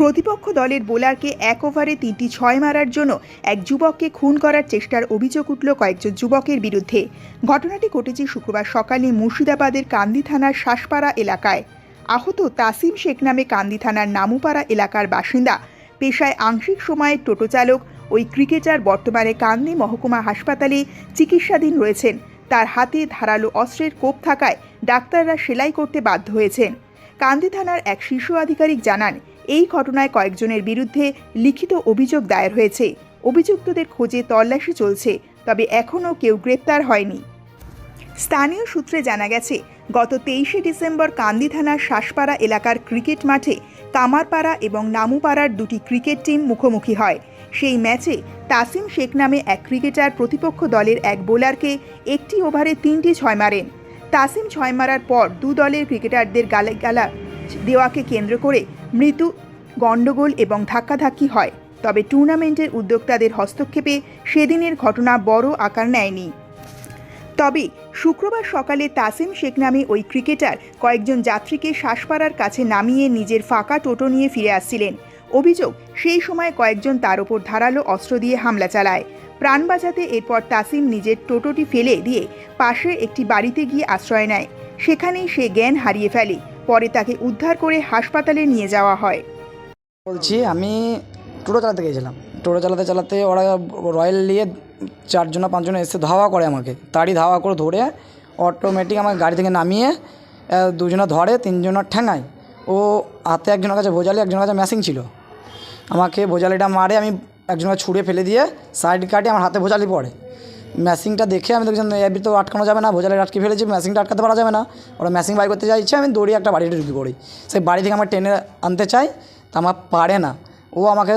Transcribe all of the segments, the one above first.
প্রতিপক্ষ দলের বোলারকে এক ওভারে তিনটি ছয় মারার জন্য এক যুবককে খুন করার চেষ্টার অভিযোগ উঠল কয়েকজন যুবকের বিরুদ্ধে। ঘটনাটি ঘটেছে শুক্রবার সকালে মুর্শিদাবাদের কান্দি থানার শাসপাড়া এলাকায়। আহত তাসিম শেখ নামে কান্দি থানার নামুপাড়া এলাকার বাসিন্দা। পেশায় আংশিক সময়ে টোটো চালক, ওই ক্রিকেটার বর্তমানে কান্দি মহকুমা হাসপাতালে চিকিৎসাধীন রয়েছেন। তার হাতে ধারালো অস্ত্রের কোপ থাকায় ডাক্তাররা সেলাই করতে বাধ্য হয়েছেন। কান্দি থানার এক শীর্ষ আধিকারিক জানান, এই ঘটনায় কয়েকজনের বিরুদ্ধে লিখিত অভিযোগ দায়ের হয়েছে। অভিযুক্তদের খোঁজে তল্লাশি চলছে, তবে এখনও কেউ গ্রেপ্তার হয়নি। স্থানীয় সূত্রে জানা গেছে, গত তেইশে ডিসেম্বর কান্দি থানার শাসপাড়া এলাকার ক্রিকেট মাঠে কামারপাড়া এবং নামুপাড়ার দুটি ক্রিকেট টিম মুখোমুখি হয়। সেই ম্যাচে তাসিম শেখ নামে এক ক্রিকেটার প্রতিপক্ষ দলের এক বোলারকে একটি ওভারে তিনটি ছয় মারেন। তাসিম ছয় মারার পর দু দলের ক্রিকেটারদের গালে গালা দেওয়াকে কেন্দ্র করে মৃত্যু, গণ্ডগোল এবং ধাক্কাধাক্কি হয়। তবে টুর্নামেন্টের উদ্যোক্তাদের হস্তক্ষেপে সেদিনের ঘটনা বড় আকার নেয়নি। তবে শুক্রবার সকালে তাসিম শেখ নামে ওই ক্রিকেটার কয়েকজন যাত্রীকে শ্বাসপাড়ার কাছে নামিয়ে নিজের ফাঁকা টোটো নিয়ে ফিরে আসছিলেন। অভিযোগ, সেই সময় কয়েকজন তার ওপর ধারালো অস্ত্র দিয়ে হামলা চালায়। প্রাণ বাঁচাতে এরপর তাসিম নিজের টোটোটি ফেলে দিয়ে পাশে একটি বাড়িতে গিয়ে আশ্রয় নেয়। সেখানেই সে জ্ঞান হারিয়ে ফেলে। পরে তাকে উদ্ধার করে হাসপাতালে নিয়ে যাওয়া হয়। বলছি, আমি টোটো চালাতে গিয়েছিলাম। টোটো চালাতে চালাতে ওরা রয়্যাল নিয়ে চারজনা, পাঁচজন এসে ধাওয়া করে আমাকে। তাড়ি ধাওয়া করে ধরে অটোমেটিক আমাকে গাড়ি থেকে নামিয়ে দুজনা ধরে, তিনজনা ঠেঙায়। ও হাতে একজনের কাছে ভোজালি, একজনের কাছে ম্যাসিং ছিল। আমাকে ভোজালিটা মারে, আমি একজনকে ছুঁড়ে ফেলে দিয়ে সাইড কাটে আমার হাতে ভোজালি পড়ে। ম্যাসিংটা দেখে আমি দেখছি এবার তো আটকানো যাবে না ভোজালি আটকে ফেলেছি ম্যাসিংটা আটকাতে পারা যাবে না। ওরা ম্যাসিং বাই করতে চাইছে আমি দৌড়িয়ে একটা বাড়িতে ঢুকে পড়ি। সেই বাড়ি থেকে আমার টেনে আনতে চাই তা আমার পারে না। ও আমাকে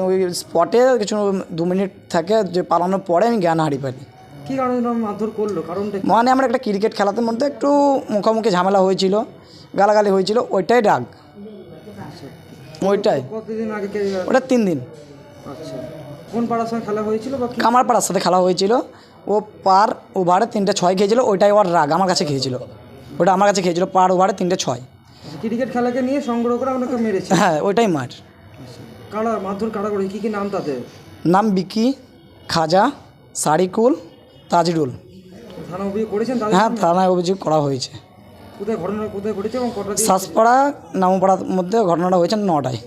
ওই স্পটে কিছু দু মিনিট থাকে যে পালানোর পরে আমি জ্ঞান হারিয়ে ফেলি। কি কারণে মারধর করল? কারণটা মানে আমার একটা ক্রিকেট খেলাতে মধ্যে একটু মুখোমুখি ঝামেলা হয়েছিল গালাগালি হয়েছিল ওইটাই রাগ। ওইটাই। কতদিন আগে কে- ওটা তিন দিন। আচ্ছা। কোন পাড়ার সঙ্গে খেলা হয়েছিল বা কি? কামারপাড়ার সাথে খেলা হয়েছিল। ও পার ওভারে তিনটে ছয় খেয়েছিল ওইটাই ওর রাগ আমার কাছে খেয়েছিল। ওটা আমার কাছে খেয়েছিল পার ওভারে তিনটে ছয়। ক্রিকেট খেলাকে নিয়ে সংগ্রহ করে আপনাকে মেরেছে? হ্যাঁ ওইটাই মার কারা মারধর কারা করে? কি কি নাম তাদের? নাম বিকি খাজা সারিকুল তাজরুল। থানা অভিযোগ করেছেন হ্যাঁ থানায় অভিযোগ করা হয়েছে। কোথায় ঘটনা কোথায় ঘটেছে এবং কটা দিয়ে শ্বাসপাড়া নামপাড়ার মধ্যে ঘটনাটা হয়েছে নটায়।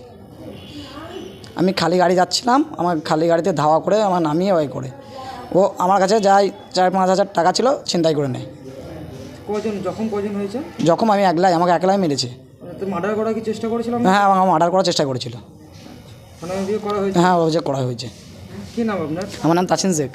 আমি খালি গাড়ি যাচ্ছিলাম আমার খালি গাড়িতে ধাওয়া করে আমার নামিয়ে ওই করে। ও আমার কাছে যাই চার পাঁচ হাজার টাকা ছিল ছিনতাই করে নেয়। কজন যখন কজন হয়েছে? যখন আমি একলাই আমাকে একলাই মেরেছে। তো মার্ডার করার কি চেষ্টা করেছিলাম? হ্যাঁ আমাকে অর্ডার করার চেষ্টা করেছিল। হ্যাঁ ওই যে হ্যাঁ অভিযোগ করা হয়েছে। কি নাম আপনার? আমার নাম তাসিন শেখ।